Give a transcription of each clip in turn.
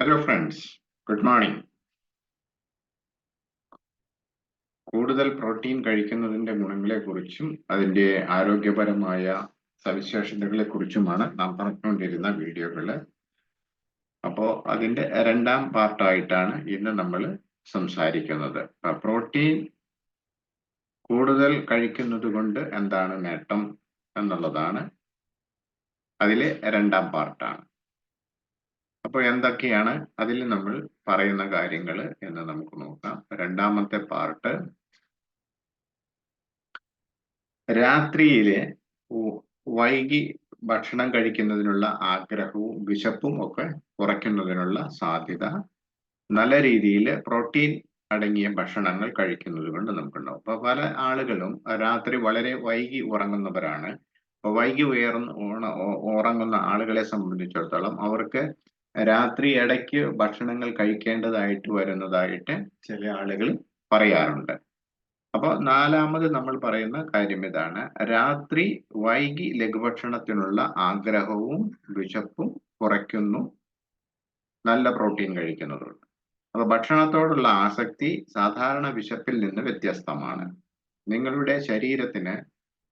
Hello friends good morning കൂടുതൽ protein കഴിക്കുന്നതിന്റെ ഗുണങ്ങളെക്കുറിച്ചും അതിന്റെ ആരോഗ്യപരമായ സവിശേഷതകളെ കുറിച്ചുമാണ് നാം പറഞ്ഞുകൊണ്ടിരുന്ന വീഡിയോകൾ അപ്പോൾ അതിന്റെ രണ്ടാം പാർട്ടായിട്ടാണ് ഇന്ന് നമ്മൾ സംസാരിക്കുന്നത്. പ്രോട്ടീൻ കൂടുതൽ കഴിക്കുന്നത് കൊണ്ട് എന്താണ് നേട്ടം എന്നുള്ളതാണ് അതിലെ രണ്ടാം പാർട്ടാണ്. അപ്പോൾ എന്തൊക്കെയാണ് അതിൽ നമ്മൾ പറയുന്ന കാര്യങ്ങൾ എന്ന് നമുക്ക് നോക്കാം. രണ്ടാമത്തെ പാർട്ട്. രാത്രിയിലെ വൈകി ഭക്ഷണം കഴിക്കുന്നതിനുള്ള ആഗ്രഹവും വിശപ്പും ഒക്കെ കുറയ്ക്കുന്നതിനുള്ള സാധ്യത നല്ല രീതിയിൽ പ്രോട്ടീൻ അടങ്ങിയ ഭക്ഷണങ്ങൾ കഴിക്കുന്നത് കൊണ്ട് നമുക്കുണ്ടാവും അപ്പൊ പല ആളുകളും രാത്രി വളരെ വൈകി ഉറങ്ങുന്നവരാണ്. അപ്പൊ വൈകി ഉയർന്ന് ഉറങ്ങുന്ന ആളുകളെ സംബന്ധിച്ചിടത്തോളം അവർക്ക് രാത്രി ഇടയ്ക്ക് ഭക്ഷണങ്ങൾ കഴിക്കേണ്ടതായിട്ട് വരുന്നതായിട്ട് ചില ആളുകൾ പറയാറുണ്ട്. അപ്പോൾ നാലാമത് നമ്മൾ പറയുന്ന കാര്യം ഇതാണ്. രാത്രി വൈകി ലഘുഭക്ഷണത്തിനുള്ള ആഗ്രഹവും വിശപ്പും കുറയ്ക്കുന്നു. നല്ല പ്രോട്ടീൻ കഴിക്കുന്നതുകൊണ്ട്. അപ്പൊ ഭക്ഷണത്തോടുള്ള ആസക്തി സാധാരണ വിശപ്പിൽ നിന്ന് വ്യത്യസ്തമാണ്. നിങ്ങളുടെ ശരീരത്തിന്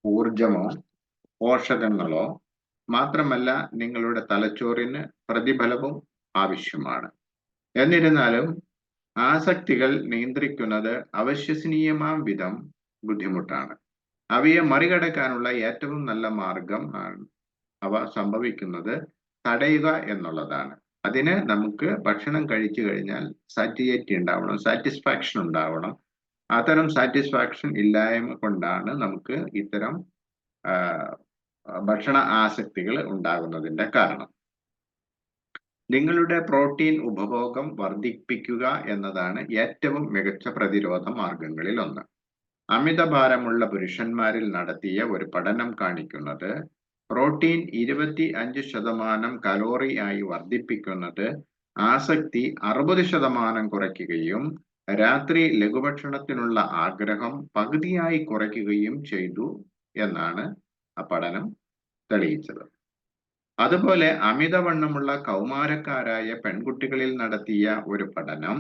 ഊർജമോ പോഷകങ്ങളോ മാത്രമല്ല നിങ്ങളുടെ തലച്ചോറിന് പ്രതിഫലവും ആവശ്യമാണ്. എന്നിരുന്നാലും ആസക്തികൾ നിയന്ത്രിക്കുന്നത് അവശ്വസനീയമാം വിധം ബുദ്ധിമുട്ടാണ്. അവയെ മറികടക്കാനുള്ള ഏറ്റവും നല്ല മാർഗം ആണ് അവ സംഭവിക്കുന്നത് തടയുക എന്നുള്ളതാണ്. അതിന് നമുക്ക് ഭക്ഷണം കഴിച്ചു കഴിഞ്ഞാൽ സാറ്റിയേറ്റി ഉണ്ടാവണം സാറ്റിസ്ഫാക്ഷൻ ഉണ്ടാവണം. അത്തരം സാറ്റിസ്ഫാക്ഷൻ ഇല്ലായ്മ കൊണ്ടാണ് നമുക്ക് ഇത്തരം ഭക്ഷണ ആസക്തികൾ ഉണ്ടാകുന്നതിന്റെ കാരണം. നിങ്ങളുടെ പ്രോട്ടീൻ ഉപഭോഗം വർദ്ധിപ്പിക്കുക എന്നതാണ് ഏറ്റവും മികച്ച പ്രതിരോധ മാർഗങ്ങളിൽ ഒന്ന്. അമിതഭാരമുള്ള പുരുഷന്മാരിൽ നടത്തിയ ഒരു പഠനം കാണിക്കുന്നത് പ്രോട്ടീൻ ഇരുപത്തി അഞ്ച് ശതമാനം കലോറി ആയി വർദ്ധിപ്പിക്കുന്നത് ആസക്തി അറുപത് ശതമാനം കുറയ്ക്കുകയും രാത്രി ലഘുഭക്ഷണത്തിനുള്ള ആഗ്രഹം പകുതിയായി കുറയ്ക്കുകയും ചെയ്തു എന്നാണ് ആ പഠനം തെളിയിച്ചത്. അതുപോലെ അമിതവണ്ണമുള്ള കൗമാരക്കാരായ പെൺകുട്ടികളിൽ നടത്തിയ ഒരു പഠനം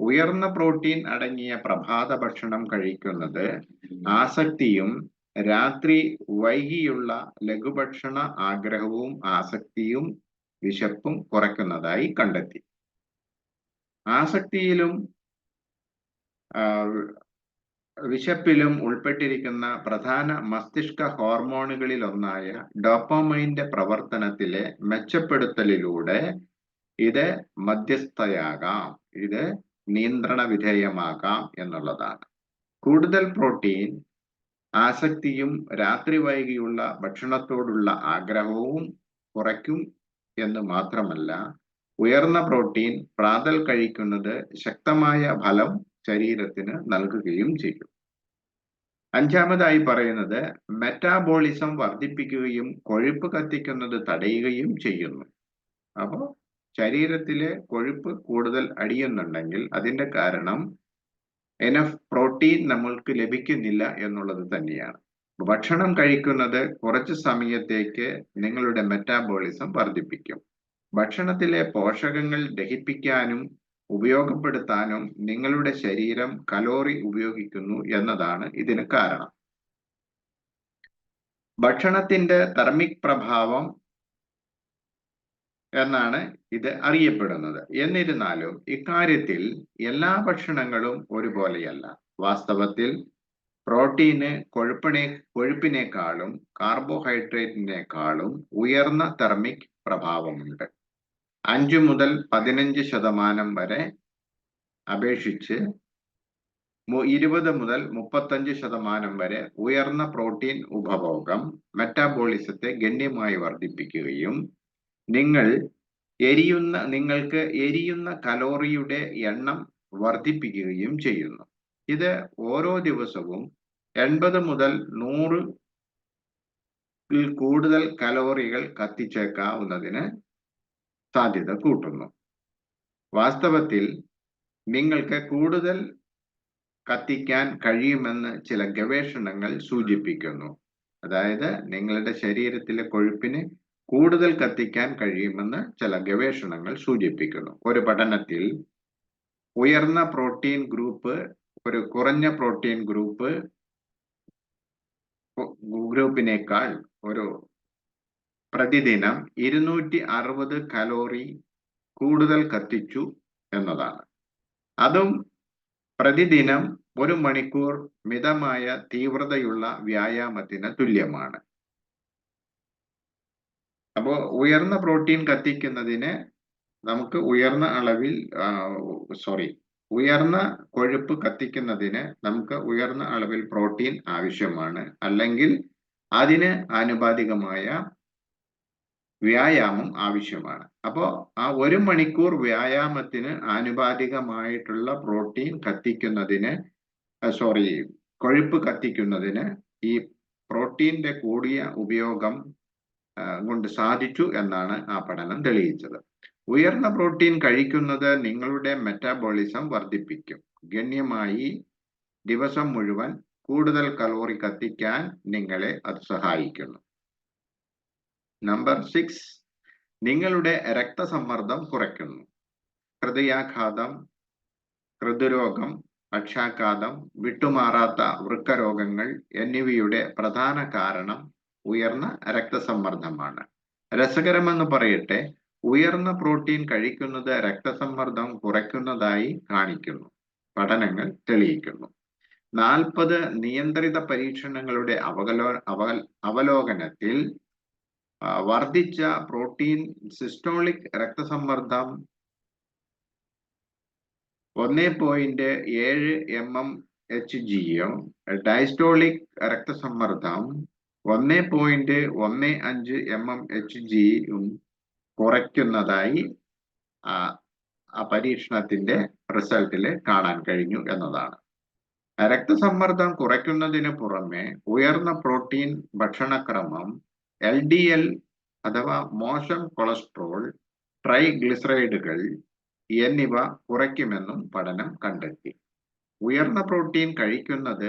ഉയർന്ന പ്രോട്ടീൻ അടങ്ങിയ പ്രഭാത ഭക്ഷണം കഴിക്കുന്നത് ആസക്തിയും രാത്രി വൈകിയുള്ള ലഘുഭക്ഷണ ആഗ്രഹവും ആസക്തിയും വിശപ്പും കുറയ്ക്കുന്നതായി കണ്ടെത്തി. ആസക്തിയിലും വിശപ്പിലും ഉൾപ്പെട്ടിരിക്കുന്ന പ്രധാന മസ്തിഷ്ക ഹോർമോണുകളിൽ ഒന്നായ ഡോപ്പോമൈന്റെ പ്രവർത്തനത്തിലെ മെച്ചപ്പെടുത്തലിലൂടെ ഇത് മധ്യസ്ഥയാകാം. ഇത് നിയന്ത്രണ വിധേയമാകാം എന്നുള്ളതാണ്. കൂടുതൽ പ്രോട്ടീൻ ആസക്തിയും രാത്രി വൈകിയുള്ള ഭക്ഷണത്തോടുള്ള ആഗ്രഹവും കുറയ്ക്കും എന്ന് മാത്രമല്ല ഉയർന്ന പ്രോട്ടീൻ പ്രാതൽ കഴിക്കുന്നത് ശക്തമായ ഫലം ശരീരത്തിന് നൽകുകയും ചെയ്യും. അഞ്ചാമതായി പറയുന്നത് മെറ്റാബോളിസം വർദ്ധിപ്പിക്കുകയും കൊഴുപ്പ് കത്തിക്കുന്നത് തടയുകയും ചെയ്യുന്നു. അപ്പോൾ ശരീരത്തിലെ കൊഴുപ്പ് കൂടുതൽ അടിയുന്നുണ്ടെങ്കിൽ അതിന്റെ കാരണം എനഫ് പ്രോട്ടീൻ നമ്മൾക്ക് ലഭിക്കുന്നില്ല എന്നുള്ളത് തന്നെയാണ്. ഭക്ഷണം കഴിക്കുന്നത് കുറച്ച് സമയത്തേക്ക് നിങ്ങളുടെ മെറ്റാബോളിസം വർദ്ധിപ്പിക്കും. ഭക്ഷണത്തിലെ പോഷകങ്ങൾ ദഹിപ്പിക്കാനും ഉപയോഗപ്പെടുത്താനും നിങ്ങളുടെ ശരീരം കലോറി ഉപയോഗിക്കുന്നു എന്നതാണ് ഇതിന് കാരണം. ഭക്ഷണത്തിന്റെ തെർമിക് പ്രഭാവം എന്നാണ് ഇത് അറിയപ്പെടുന്നത്. എന്നിരുന്നാലും ഇക്കാര്യത്തിൽ എല്ലാ ഭക്ഷണങ്ങളും ഒരുപോലെയല്ല. വാസ്തവത്തിൽ പ്രോട്ടീന് കൊഴുപ്പിനെ കൊഴുപ്പിനേക്കാളും കാർബോഹൈഡ്രേറ്റിനേക്കാളും ഉയർന്ന തെർമിക് പ്രഭാവമുണ്ട്. അഞ്ചു മുതൽ പതിനഞ്ച് ശതമാനം വരെ അപേക്ഷിച്ച് ഇരുപത് മുതൽ മുപ്പത്തഞ്ച് ശതമാനം വരെ ഉയർന്ന പ്രോട്ടീൻ ഉപഭോഗം മെറ്റാബോളിസത്തെ ഗണ്യമായി വർദ്ധിപ്പിക്കുകയും നിങ്ങൾ എരിയുന്ന നിങ്ങൾക്ക് എരിയുന്ന കലോറിയുടെ എണ്ണം വർദ്ധിപ്പിക്കുകയും ചെയ്യുന്നു. ഇത് ഓരോ ദിവസവും എൺപത് മുതൽ നൂറ് കൂടുതൽ കലോറികൾ കത്തിച്ചേക്കാവുന്നതിന് സാധ്യത കൂട്ടുന്നു. വാസ്തവത്തിൽ നിങ്ങൾക്ക് കൂടുതൽ കത്തിക്കാൻ കഴിയുമെന്ന് ചില ഗവേഷണങ്ങൾ സൂചിപ്പിക്കുന്നു. അതായത് നിങ്ങളുടെ ശരീരത്തിലെ കൊഴുപ്പിന് കൂടുതൽ കത്തിക്കാൻ കഴിയുമെന്ന് ചില ഗവേഷണങ്ങൾ സൂചിപ്പിക്കുന്നു. ഒരു പഠനത്തിൽ ഉയർന്ന പ്രോട്ടീൻ ഗ്രൂപ്പ് ഒരു കുറഞ്ഞ പ്രോട്ടീൻ ഗ്രൂപ്പ് ഗ്രൂപ്പിനേക്കാൾ ഒരു പ്രതിദിനം ഇരുന്നൂറ്റി അറുപത് കലോറി കൂടുതൽ കത്തിച്ചു എന്നതാണ്. അതും പ്രതിദിനം ഒരു മണിക്കൂർ മിതമായ തീവ്രതയുള്ള വ്യായാമത്തിന് തുല്യമാണ്. അപ്പോൾ ഉയർന്ന പ്രോട്ടീൻ കത്തിക്കുന്നതിന് നമുക്ക് ഉയർന്ന അളവിൽ സോറി ഉയർന്ന കൊഴുപ്പ് കത്തിക്കുന്നതിന് നമുക്ക് ഉയർന്ന അളവിൽ പ്രോട്ടീൻ ആവശ്യമാണ്. അല്ലെങ്കിൽ അതിന് ആനുപാതികമായ വ്യായാമം ആവശ്യമാണ്. അപ്പോൾ ആ ഒരു മണിക്കൂർ വ്യായാമത്തിന് ആനുപാതികമായിട്ടുള്ള പ്രോട്ടീൻ കത്തിക്കുന്നതിന് സോറി കൊഴുപ്പ് കത്തിക്കുന്നതിന് ഈ പ്രോട്ടീന്റെ കൂടിയ ഉപയോഗം കൊണ്ട് സാധിച്ചു എന്നാണ് ആ പഠനം തെളിയിച്ചത്. ഉയർന്ന പ്രോട്ടീൻ കഴിക്കുന്നത് നിങ്ങളുടെ മെറ്റാബോളിസം വർദ്ധിപ്പിക്കും. ഗണ്യമായി ദിവസം മുഴുവൻ കൂടുതൽ കലോറി കത്തിക്കാൻ നിങ്ങളെ അത് സഹായിക്കുന്നു. നമ്പർ സിക്സ് നിങ്ങളുടെ രക്തസമ്മർദ്ദം കുറയ്ക്കുന്നു. ഹൃദയാഘാതം ഹൃദ്രോഗം പക്ഷാഘാതം വിട്ടുമാറാത്ത വൃക്കരോഗങ്ങൾ എന്നിവയുടെ പ്രധാന കാരണം ഉയർന്ന രക്തസമ്മർദ്ദമാണ്. രസകരമെന്ന് പറയട്ടെ ഉയർന്ന പ്രോട്ടീൻ കഴിക്കുന്നത് രക്തസമ്മർദ്ദം കുറയ്ക്കുന്നതായി കാണിക്കുന്നു. പഠനങ്ങൾ തെളിയിക്കുന്നു. നാൽപ്പത് നിയന്ത്രിത പരീക്ഷണങ്ങളുടെ അവകലോ അവ അവലോകനത്തിൽ വർദ്ധിച്ച പ്രോട്ടീൻ സിസ്റ്റോളിക് രക്തസമ്മർദ്ദം ഒന്ന് പോയിന്റ് ഏഴ് എം എം എച്ച് ജിയും ഡയസ്റ്റോളിക് രക്തസമ്മർദ്ദം ഒന്ന് പോയിന്റ് ഒന്ന് അഞ്ച് എം എം എച്ച് ജിയും കുറയ്ക്കുന്നതായി പരീക്ഷണത്തിന്റെ റിസൾട്ടിൽ കാണാൻ കഴിഞ്ഞു എന്നതാണ്. രക്തസമ്മർദ്ദം കുറയ്ക്കുന്നതിന് പുറമെ ഉയർന്ന പ്രോട്ടീൻ ഭക്ഷണക്രമം എൽ ഡി എൽ അഥവാ മോശം കൊളസ്ട്രോൾ ട്രൈഗ്ലിസറൈഡുകൾ എന്നിവ കുറയ്ക്കുമെന്നും പഠനം കണ്ടെത്തി. ഉയർന്ന പ്രോട്ടീൻ കഴിക്കുന്നത്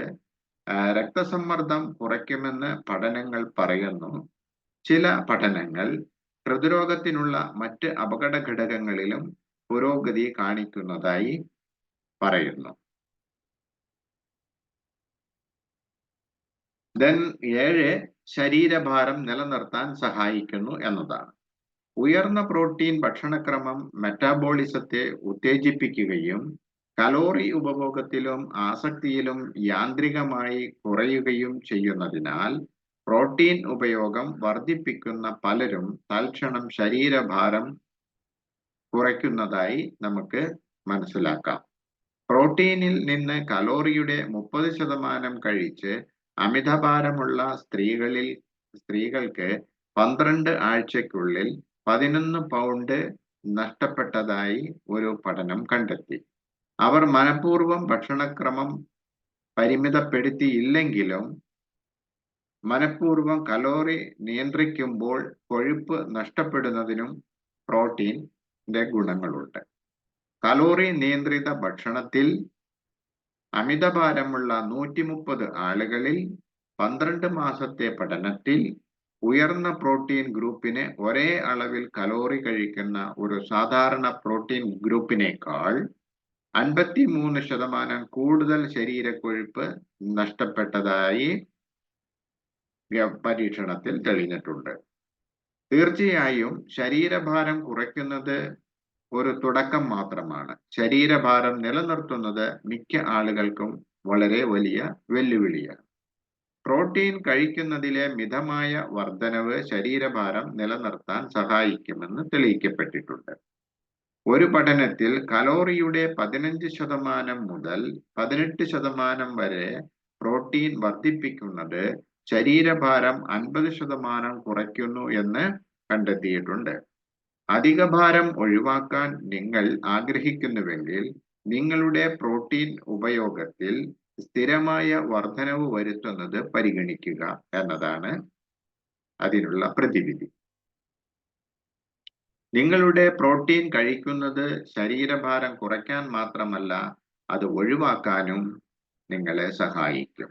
രക്തസമ്മർദ്ദം കുറയ്ക്കുമെന്ന് പഠനങ്ങൾ പറയുന്നു. ചില പഠനങ്ങൾ ഹൃദ്രോഗത്തിനുള്ള മറ്റ് അപകട ഘടകങ്ങളിലും പുരോഗതി കാണിക്കുന്നതായി പറയുന്നു. ദെൻ ഏഴ് ശരീരഭാരം നിലനിർത്താൻ സഹായിക്കുന്നു എന്നതാണ്. ഉയർന്ന പ്രോട്ടീൻ ഭക്ഷണക്രമം മെറ്റാബോളിസത്തെ ഉത്തേജിപ്പിക്കുകയും കലോറി ഉപഭോഗത്തിലും ആസക്തിയിലും യാന്ത്രികമായി കുറയുകയും ചെയ്യുന്നതിനാൽ പ്രോട്ടീൻ ഉപയോഗം വർദ്ധിപ്പിക്കുന്ന പലരും തൽക്ഷണം ശരീരഭാരം കുറയ്ക്കുന്നതായി നമുക്ക് മനസ്സിലാക്കാം. പ്രോട്ടീനിൽ നിന്ന് കലോറിയുടെ മുപ്പത് ശതമാനം കഴിച്ച് അമിതഭാരമുള്ള സ്ത്രീകളിൽ സ്ത്രീകൾക്ക് പന്ത്രണ്ട് ആഴ്ചയ്ക്കുള്ളിൽ പതിനൊന്ന് പൗണ്ട് നഷ്ടപ്പെട്ടതായി ഒരു പഠനം കണ്ടെത്തി. അവർ മനഃപൂർവം ഭക്ഷണക്രമം പരിമിതപ്പെടുത്തിയില്ലെങ്കിലും മനഃപൂർവം കലോറി നിയന്ത്രിക്കുമ്പോൾ കൊഴുപ്പ് നഷ്ടപ്പെടുന്നതിനും പ്രോട്ടീന്റെ ഗുണങ്ങളുണ്ട്. കലോറി നിയന്ത്രിത ഭക്ഷണത്തിൽ അമിതഭാരമുള്ള നൂറ്റി മുപ്പത് ആളുകളിൽ പന്ത്രണ്ട് മാസത്തെ പഠനത്തിൽ ഉയർന്ന പ്രോട്ടീൻ ഗ്രൂപ്പിന് ഒരേ അളവിൽ കലോറി കഴിക്കുന്ന ഒരു സാധാരണ പ്രോട്ടീൻ ഗ്രൂപ്പിനേക്കാൾ അൻപത്തി മൂന്ന് ശതമാനം കൂടുതൽ ശരീരക്കൊഴുപ്പ് നഷ്ടപ്പെട്ടതായി പരീക്ഷണത്തിൽ തെളിഞ്ഞിട്ടുണ്ട്. തീർച്ചയായും ശരീരഭാരം കുറയ്ക്കുന്നത് ഒരു തുടക്കം മാത്രമാണ്. ശരീരഭാരം നിലനിർത്തുന്നത് മിക്ക ആളുകൾക്കും വളരെ വലിയ വെല്ലുവിളിയാണ്. പ്രോട്ടീൻ കഴിക്കുന്നതിലെ മിതമായ വർധനവ് ശരീരഭാരം നിലനിർത്താൻ സഹായിക്കുമെന്ന് തെളിയിക്കപ്പെട്ടിട്ടുണ്ട്. ഒരു പഠനത്തിൽ കലോറിയുടെ പതിനഞ്ച് ശതമാനം മുതൽ പതിനെട്ട് ശതമാനം വരെ പ്രോട്ടീൻ വർദ്ധിപ്പിക്കുന്നത് ശരീരഭാരം അൻപത് ശതമാനം കുറയ്ക്കുന്നു എന്ന് കണ്ടെത്തിയിട്ടുണ്ട്. അധിക ഭാരം ഒഴിവാക്കാൻ നിങ്ങൾ ആഗ്രഹിക്കുന്നുവെങ്കിൽ നിങ്ങളുടെ പ്രോട്ടീൻ ഉപയോഗത്തിൽ സ്ഥിരമായ വർധനവ് വരുത്തുന്നത് പരിഗണിക്കുക എന്നതാണ് അതിനുള്ള പ്രതിവിധി. നിങ്ങളുടെ പ്രോട്ടീൻ കഴിക്കുന്നത് ശരീരഭാരം കുറയ്ക്കാൻ മാത്രമല്ല അത് ഒഴിവാക്കാനും നിങ്ങളെ സഹായിക്കും.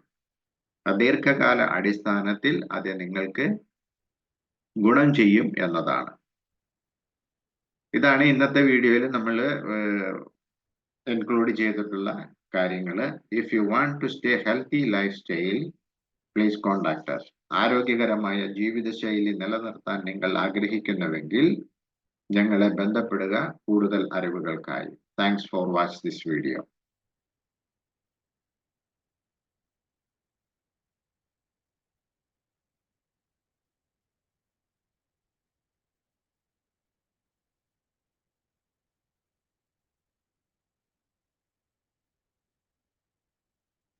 ദീർഘകാല അടിസ്ഥാനത്തിൽ അത് നിങ്ങൾക്ക് ഗുണം ചെയ്യും എന്നതാണ്. ഇതാണ് ഇന്നത്തെ വീഡിയോയിൽ നമ്മൾ ഇൻക്ലൂഡ് ചെയ്തിട്ടുള്ള കാര്യങ്ങൾ if you want to stay healthy life style please contact us. ആരോഗ്യകരമായ ജീവിതശൈലി നിലനിർത്താൻ നിങ്ങൾ ആഗ്രഹിക്കുന്നുവെങ്കിൽ ഞങ്ങളെ ബന്ധപ്പെടുക കൂടുതൽ അറിവുകൾക്കായി. Thanks for watch this video